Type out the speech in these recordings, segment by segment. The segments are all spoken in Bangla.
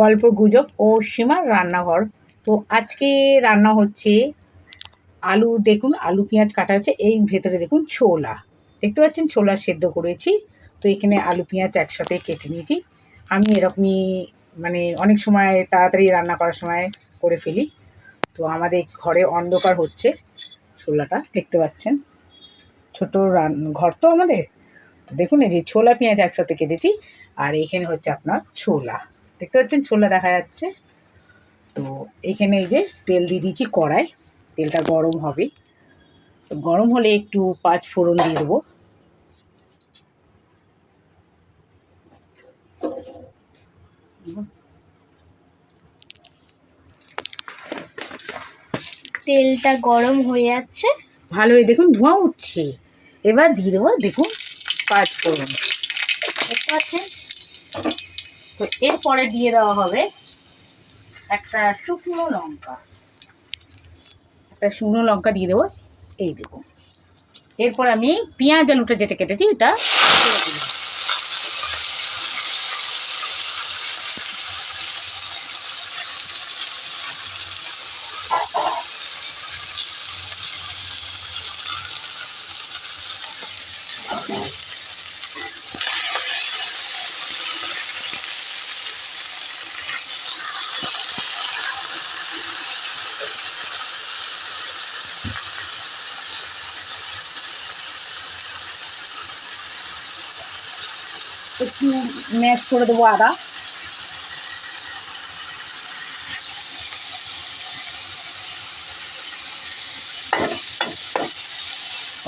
গল্প গুজব ও সীমার রান্নাঘর। তো আজকে রান্না হচ্ছে আলু, দেখুন আলু, পেঁয়াজ কাটা হচ্ছে, এই ভেতরে দেখুন ছোলা। দেখতে পাচ্ছেন ছোলা সেদ্ধ করেছি, তো এখানে আলু, পেঁয়াজ একসাথে কেটে নিয়েছি। আমি এরকমই মানে অনেক সময় তাড়াতাড়ি রান্না করার সময় করে ফেলি। তো আমাদের ঘরে অন্ধকার হচ্ছে ছোলাটা, দেখতে পাচ্ছেন। ছোট রান, ঘর তো আমাদের। তো দেখুন এই যে ছোলা, পেঁয়াজ একসাথে কেটেছি, আর এখানে হচ্ছে আপনার ছোলা। দেখতে পাচ্ছেন? ছোলা দেখা যাচ্ছে। তো এখানে এই যে তেল দিয়ে দিয়েছি কড়াই। তেলটা গরম হবে। তো গরম হলে একটু পাঁচ ফোড়ন দিয়ে দেবো। তেলটা গরম হয়ে যাচ্ছে। ভালোই দেখুন ধোঁয়া উঠছে। এবার দিয়ে দেবো দেখুন পাঁচ ফোড়ন। দেখতে পাচ্ছেন? তো এরপরে দিয়ে দেওয়া হবে একটা শুকনো লঙ্কা। একটা শুকনো লঙ্কা দিয়ে দেবো, এই দেখুন। এরপর আমি পেঁয়াজ আলুটা যেটা কেটেছি এটা ছেড়ে দিলাম। একটু ম্যাশ করে দেবো আদা।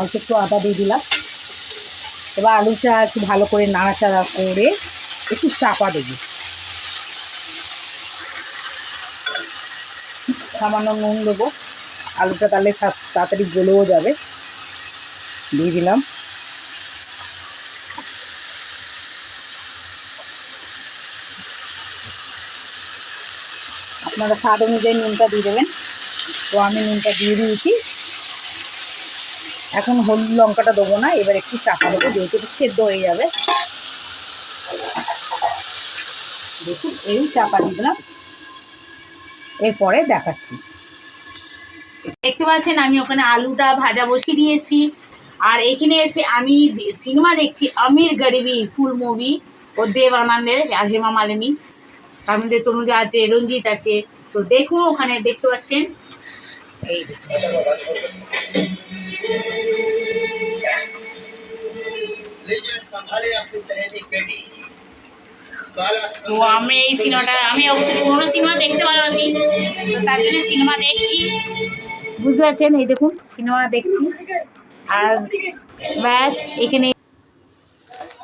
অল্প একটু আদা দিয়ে দিলাম। এবার আলুটা একটু ভালো করে নাড়াচাড়া করে একটু চাপা দেবো। সামান্য নুন দেবো। আলুটা তাহলে তাড়াতাড়ি গলেও যাবে। দিয়ে দিলাম। আপনারা স্বাদ অনুযায়ী নুনটা দিয়ে দেবেন। তো আমি নুনটা দিয়ে দিয়েছি। এখন হলুদ লঙ্কাটা দেবো না, এবার একটু চাপা দেবো, যেহেতু সেদ্ধ হয়ে যাবে। দেখুন, এই চাপা দিলাম। এরপরে দেখাচ্ছি। দেখতে পাচ্ছেন, আমি ওখানে আলুটা ভাজা বসিয়ে দিয়েছি আর এখানে এসে আমি সিনেমা দেখছি, আমির গরিবি ফুল মুভি ও দেব আনন্দের আর হেমা মালিনী। তার মধ্যে তনুজা আছে রঞ্জিত আছে। তো দেখুন ওখানে দেখতে পাচ্ছেন। এই তো আমি এই সিনেমাটা, আমি অবশ্যই পুরোনো সিনেমা দেখতে ভালোবাসি। তো তার জন্য সিনেমা দেখছি। বুঝতে পারছেন? এই দেখুন, সিনেমা দেখছি। আর ব্যাস, এখানে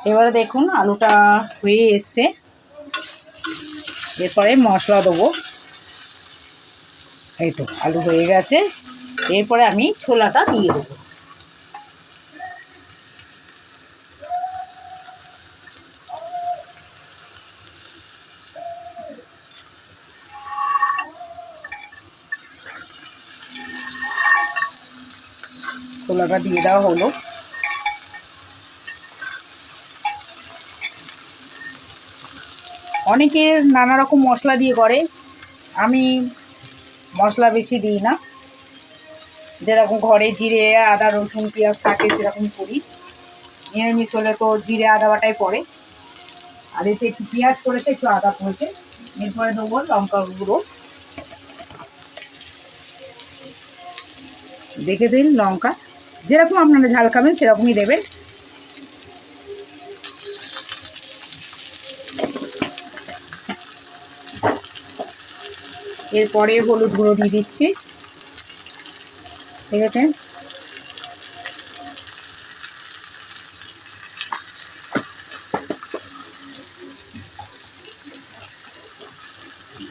এবারে দেখুন, আলুটা হয়ে এসছে। এরপরে মশলা দেবো। এই তো, আলু হয়ে গেছে। এরপরে আমি ছোলাটা দিয়ে দেবো। ছোলাটা দিয়ে দেওয়া হলো। অনেকে নানা রকম মশলা দিয়ে করে। আমি মশলা বেশি দিই না। যেরকম ঘরে জিরে, আদা, রসুন, পেঁয়াজ থাকে সেরকম করি। নিরামিষ হলে তো জিরে, আদা বাটাই পড়ে। আর এতে একটু পেঁয়াজ করেছে, একটু আদা পড়েছে এরপরে দেবো লঙ্কা গুঁড়ো। দেখে দিন লঙ্কা। যেরকম আপনারা ঝাল খাবেন, সেরকমই দেবেন। এরপরে হলুদ গুঁড়ো দিয়ে দিচ্ছি। ঠিক আছে?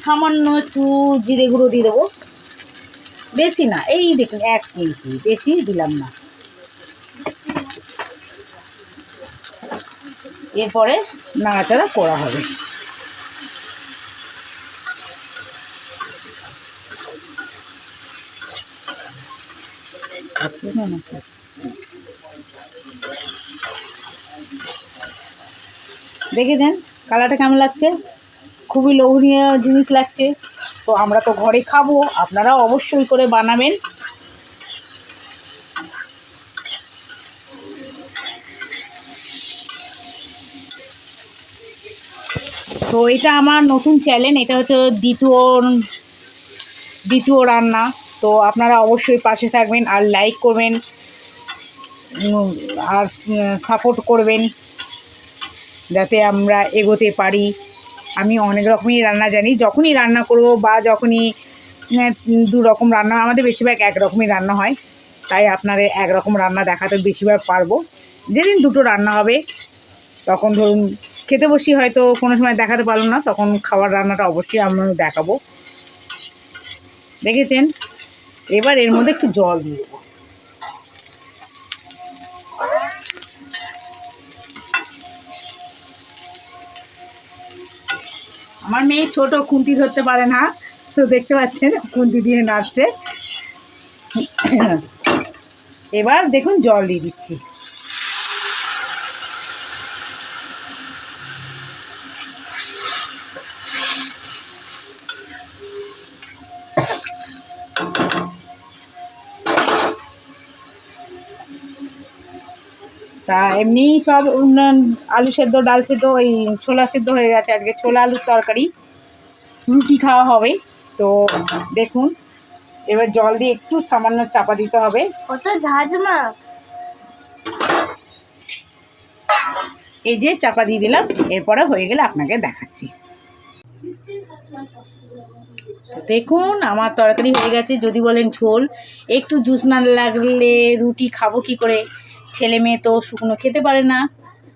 সামান্য একটু জিরে গুঁড়ো দিয়ে দেবো। বেশি না, এই দেখুন, এক ইঞ্চি বেশি দিলাম না। এরপরে নাড়াচাড়া করা হবে আচ্ছা না না দেখে দেন, কালারটা কেমন লাগছে? খুবই লোভনীয় জিনিস লাগছে। তো আমরা তো ঘরে খাব, আপনারা অবশ্যই করে বানাবেন। তো এটা আমার নতুন চ্যানেল এটা হচ্ছে দ্বিতীয় দ্বিতীয় রান্না। তো আপনারা অবশ্যই পাশে থাকবেন আর লাইক করবেন আর সাপোর্ট করবেন যাতে আমরা এগোতে পারি। আমি অনেক রকমই রান্না জানি, যখনই রান্না করব বা যখনই দু রকম রান্না, আমাদের বেশিরভাগ এক রকমই রান্না হয়, তাই আপনাদের এক রকম রান্না দেখাতে বেশিরভাগ পারব। যেদিন দুটো রান্না হবে, তখন ধরুন খেতে বসি হয়তো কোনো সময় দেখাতে পারলাম না, তখন খাবার রান্নাটা অবশ্যই আমরা দেখাবো। দেখেছেন? এবার এর মধ্যে একটু জল দিয়ে দেবো। আমার মেয়ে ছোট, খুন্তি ধরতে পারে না। তো দেখতে পাচ্ছেন, খুন্তি দিয়ে নাচছে। এবার দেখুন জল দিয়ে দিচ্ছি। তা এমনি সব আলু সেদ্ধ ডাল সেদ্ধ ওই ছোলা সেদ্ধ হয়ে গেছে আজকে ছোলা আলুর তরকারি। রুটি খাওয়া হবে তো দেখুন এবার জল দিয়ে একটু সামান্য চাপা দিতে হবে। কত ঝাঁঝমা এই যে চাপা দিয়ে দিলাম এরপরে হয়ে গেলে আপনাকে দেখাচ্ছি। দেখুন আমার তরকারি হয়ে গেছে যদি বলেন ঝোল একটু জুস না লাগলে রুটি খাব কি করে? ছেলে মেয়ে তো শুকনো খেতে পারে না।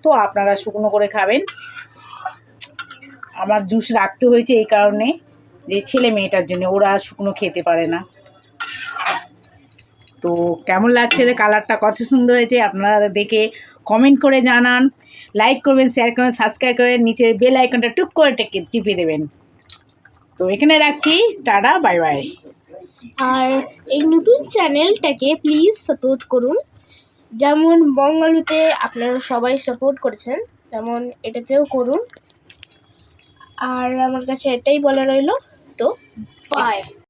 তো আপনারা শুকনো করে খাবেন। আমার জুস রাখতে হয়েছে এই কারণে যে ছেলে মেয়েটার জন্য, ওরা শুকনো খেতে পারে না। তো কেমন লাগছে যে কালারটা? কত সুন্দর হয়েছে। আপনারা দেখে কমেন্ট করে জানান। লাইক করবেন শেয়ার করবেন সাবস্ক্রাইব করবেন, নিচের বেল আইকনটা টুক করে টিপে দেবেন। তো এখানে রাখছি। টাটা বাই বাই আর এই নতুন চ্যানেলটাকে প্লিজ সাপোর্ট করুন। যেমন বঙ্গালুতে আপনারা সবাই সাপোর্ট করেছেন, তেমন এটাতেও করুন। আর আমার কাছে এটাই বলা রইল, তো বাই